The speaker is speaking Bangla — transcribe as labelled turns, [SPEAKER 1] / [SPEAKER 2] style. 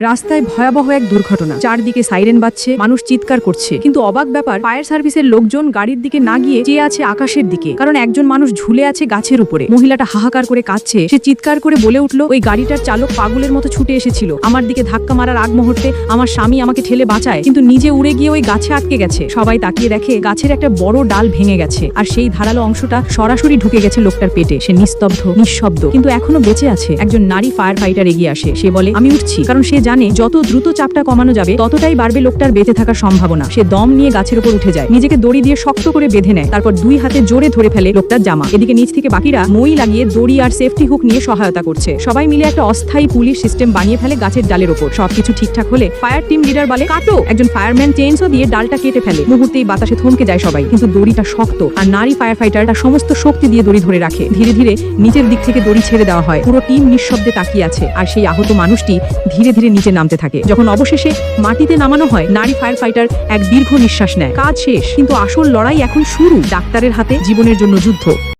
[SPEAKER 1] রাস্তায় ভয়াবহ এক দুর্ঘটনা। চারদিকে সাইরেন বাজছে, মানুষ চিৎকার করছে। কিন্তু অবাক ব্যাপার, ফায়ার সার্ভিসের লোকজন গাড়ির দিকে না গিয়ে চেয়ে আছে আকাশের দিকে। কারণ একজন মানুষ ঝুলে আছে গাছের উপরে। মহিলাটা হাহাকার করে কাঁদছে। সে চিৎকার করে বলে উঠল, ওই গাড়িটার চালক পাগলের মতো ছুটে এসেছিল। আমার দিকে ধাক্কা মারার আগ মুহূর্তে আমার স্বামী আমাকে ঠেলে বাঁচায়। কিন্তু নিজে উড়ে গিয়ে ওই গাছে আটকে গেছে। সবাই তাকিয়ে দেখে গাছের একটা বড় ডাল ভেঙে গেছে। আর সেই ধারালো অংশটা সরাসরি ঢুকে গেছে লোকটার পেটে। সে নিস্তব্ধ, নিঃশব্দ, কিন্তু এখনও বেঁচে আছে। একজন নারী ফায়ার ফাইটার এগিয়ে আসে। সে বলে, আমি উঠছি। কারণ সে জানে যত দ্রুত চাপটা কমানো যাবে, ততটাই বাড়বে লোকটার বেঁচে থাকার সম্ভাবনা। সে দম নিয়ে গাছের উপর উঠে যায়। নিজেকে দড়ি দিয়ে শক্ত করে বেঁধে নেয়। তারপর দুই হাতে জোরে ধরে ফেলে লোকটার জামা। এদিকে নিচ থেকে বাকিরা মই লাগিয়ে দড়ি আর সেফটি হুক নিয়ে সহায়তা করছে। সবাই মিলে একটা অস্থায়ী পুলিশ সিস্টেম বানিয়ে ফেলে গাছের ডালের ওপর। সবকিছু ঠিকঠাক হলে ফায়ার টিম লিডার বলে, কাটো! একজন ফায়ারম্যান চেঞ্জও দিয়ে ডালটা কেটে ফেলে। মুহূর্তেই বাতাসে থমকে যায় সবাই। কিন্তু দড়িটা শক্ত আর নারী ফায়ার ফাইটার সমস্ত শক্তি দিয়ে দড়ি ধরে রাখে। ধীরে ধীরে নিচের দিক থেকে দড়ি ছেড়ে দেওয়া হয়। পুরো টিম নিঃশব্দে তাকিয়ে আছে। আর সেই আহত মানুষটি ধীরে ধীরে নিচে নামতে থাকে। যখন অবশেষে মাটিতে নামানো হয়, নারী ফায়ার ফাইটার এক দীর্ঘ নিঃশ্বাস নেয়। কাজ শেষ, কিন্তু আসল লড়াই এখন শুরু। ডাক্তারের হাতে জীবনের জন্য যুদ্ধ।